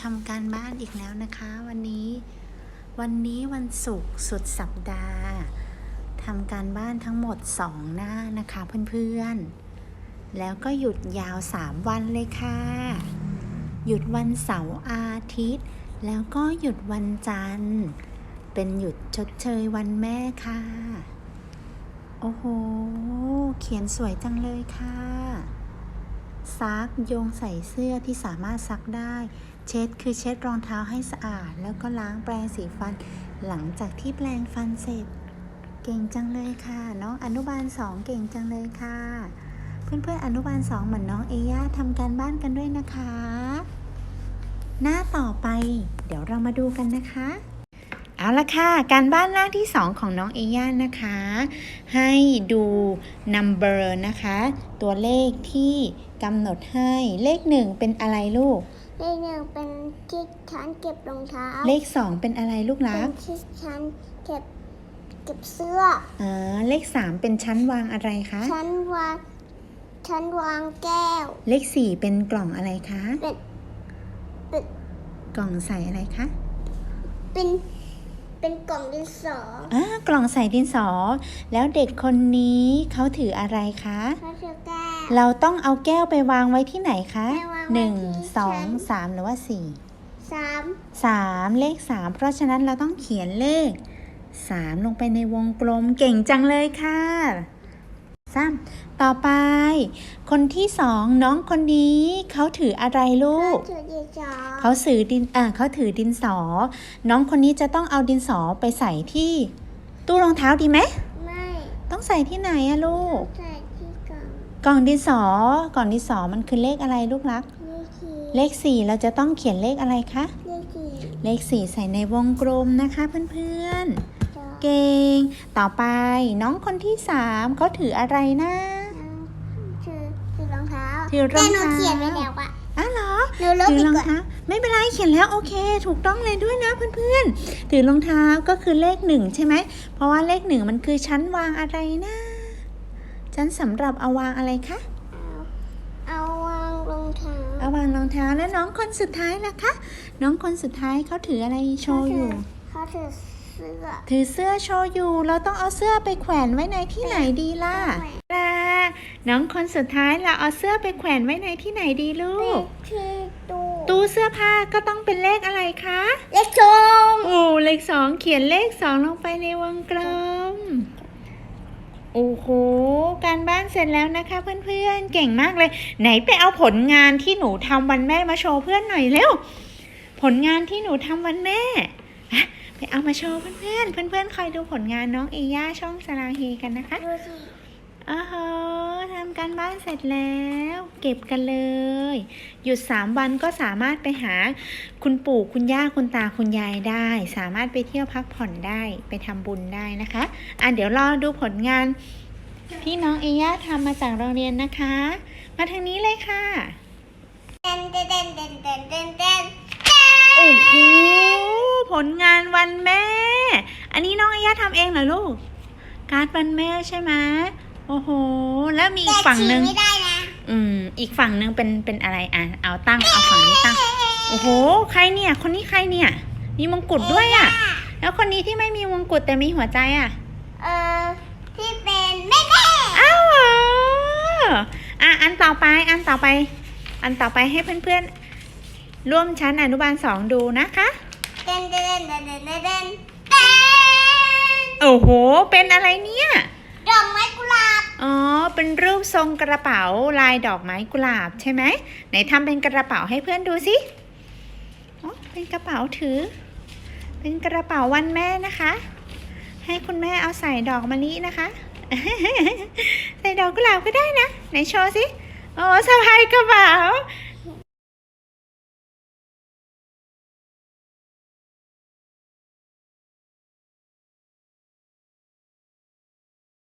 ทำการบ้านอีกแล้วนะคะ วันนี้ วันนี้วันศุกร์สุดสัปดาห์ทำการบ้านทั้งหมดสองหน้านะคะเพื่อนๆ แล้วก็หยุดยาวสามวันเลยค่ะ หยุดวันเสาร์อาทิตย์ แล้วก็หยุดวันจันทร์ เป็นหยุดชดเชยวันแม่ค่ะ โอ้โห เขียนสวยจังเลยค่ะ ซักโยงใส่เสื้อที่สามารถซักได้ เช็ดคือเช็ดรองเท้าให้สะอาด แล้วก็ล้างแปรงสีฟัน หลังจากที่แปรงฟันเสร็จ เก่งจังเลยค่ะน้องอนุบาลสองเก่งจังเลยค่ะ เพื่อนๆอนุบาลสองเหมือนน้องเอย่าทำการบ้านกันด้วยนะคะ หน้าต่อไป เดี๋ยวเรามาดูกันนะคะ เอาละค่ะ การบ้านหน้าที่ 2 ของน้องเอย่านะคะ ให้ดู number นะคะ ตัวเลขที่กำหนดให้เลข 1 เป็นอะไรลูก เลขหนึ่งเป็นที่ฉันเก็บรองเท้าเลข 2 เป็นอะไรลูกรัเป็กนที่ฉันเก็บเก็บเสื้ออ่าเลข 3 เป็นชั้นวางอะไรคะฉันวางฉันวางแก้ว เลข 4 เป็นกล่องอะไรคะ เป็น เป็น กล่องใส่อะไรคะ เป็น เป็นกล่องดินสออ่ากล่องใส่ดินสอ แล้วเด็กคนนี้เขาถืออะไรคะพระเจ้าแก้ว เราต้องเอาแก้วไปวางไว้ที่ไหนคะไปวางไว้หนึ่งที่สองชั้น สามหรือว่าสี่สามสามเลขสามเพราะฉะนั้นเราต้องเขียนเลขสามลงไปในวงกลมเก่งจังเลยค่ะ สามต่อไป คนที่สองน้องคนนี้เขาถืออะไรลูก ถือดินสอเขาถือดินอ่าเขาถือดินสอ น้องคนนี้จะต้องเอาดินสอไปใส่ที่ ตู้รองเท้าดีไหมไม่ ต้องใส่ที่ไหนอะลูก ใส่ที่กล่อง กล่องดินสอกล่องดินสอมันคือเลขอะไรลูกรัก เลขสี่เลขสี่เราจะต้องเขียนเลขอะไรคะ เลขสี่เลขสี่ใส่ในวงกลมนะคะเพื่อนๆจอ เก่ง ต่อไปน้องคนที่สามเขาถืออะไรนะถือถือรองเท้าถือรองเท้าแต่หนูเขียนไว้แล้วอะอ้าวเหรอหนูลบถืออีกรองก่อนเท้าไม่เป็นไรเขียนแล้วโอเค ถูกต้องเลยด้วยนะเพื่อนๆถือรองเท้าก็คือเลขหนึ่งใช่ไหมเพราะว่าเลขหนึ่งมันคือชั้นวางอะไรนะชั้นสำหรับเอาวางอะไรคะเอาวางรองเท้าเอาวางรองเท้าแล้วน้องคนสุดท้ายล่ะคะน้องคนสุดท้ายเขาถืออะไรโชว์อยู่เขาถือเสื้อถือเสื้อโชว์อยู่ เราต้องเอาเสื้อไปแขวนไว้ในที่ไหนดีล่ะล่ะน้องคนสุดท้ายเราเอาเสื้อไปแขวนไว้ในที่ไหนดีลูเลกขที่ตู้ตู้เสื้อผ้าก็ต้องเป็นเลขอะไรคะ เลขชงโอ้เลขสองเขียนเลขสองลงไปในวงกลมโอ้โห การบ้านเสร็จแล้วนะคะเพื่อนๆ เก่งมากเลย ไหนไปเอาผลงานที่หนูทำวันแม่มาโชว์เพื่อนหน่อยเร็ว ผลงานที่หนูทำวันแม่อะ ไปเอามาโชว์เพื่อนๆ เพื่อนๆ คอยดูผลงานน้องเอย่าช่องสลาเฮกันนะคะดูสิอ้าวโหทำการบ้านเสร็จแล้ว เก็บกันเลย หยุดสามวันก็สามารถไปหาคุณปู่คุณย่าคุณตาคุณยายได้ สามารถไปเที่ยวพักผ่อนได้ไปทำบุญได้นะคะอะเดี๋ยวรอดูผลงานที่น้องเอย่าทำมาจากโรงเรียนนะคะ มาทางนี้เลยค่ะเต้นเต้นเต้นเต้นเต้น ผลงานวันแม่ อันนี้น้องเอย่าทำเองเหรอลูก การ์ดวันแม่ใช่ไหมโอ้โห แล้วมีอีกฝั่งหนึ่งแต่ฉีกไม่ได้นะอืม อีกฝั่งหนึ่งเป็นเป็นอะไรอะ เอาตั้ง เอาฝั่งนี้ตั้ง โอ้โห ใครเนี่ย คนนี้ใครเนี่ย มีมงกุฎด้วยอะ แล้วคนนี้ที่ไม่มีมงกุฎแต่มีหัวใจอะ เออที่เป็นแม่แม่อ้าวเหรออะ อันต่อไป อันต่อไป อันต่อไปให้เพื่อนๆ ร่วมชั้นอนุบาลสองดูนะคะเต้ นเต้นเต้นเต้นเต้นเต้นเต้นโอ้โห เป็นอะไรเนี่ย ดอกไม้กุหลาบอ๋อ เป็นรูปทรงกระเป๋าลายดอกไม้กุหลาบใช่ไหมไหนทำเป็นกระเป๋าให้เพื่อนดูสิอ๋อเป็นกระเป๋าถือ เป็นกระเป๋าวันแม่นะคะ ให้คุณแม่เอาใส่ดอกมะลินะคะ ใส่ดอกกุหลาบก็ได้นะ ไหนโชว์สิ โอ้สะพายกระเป๋า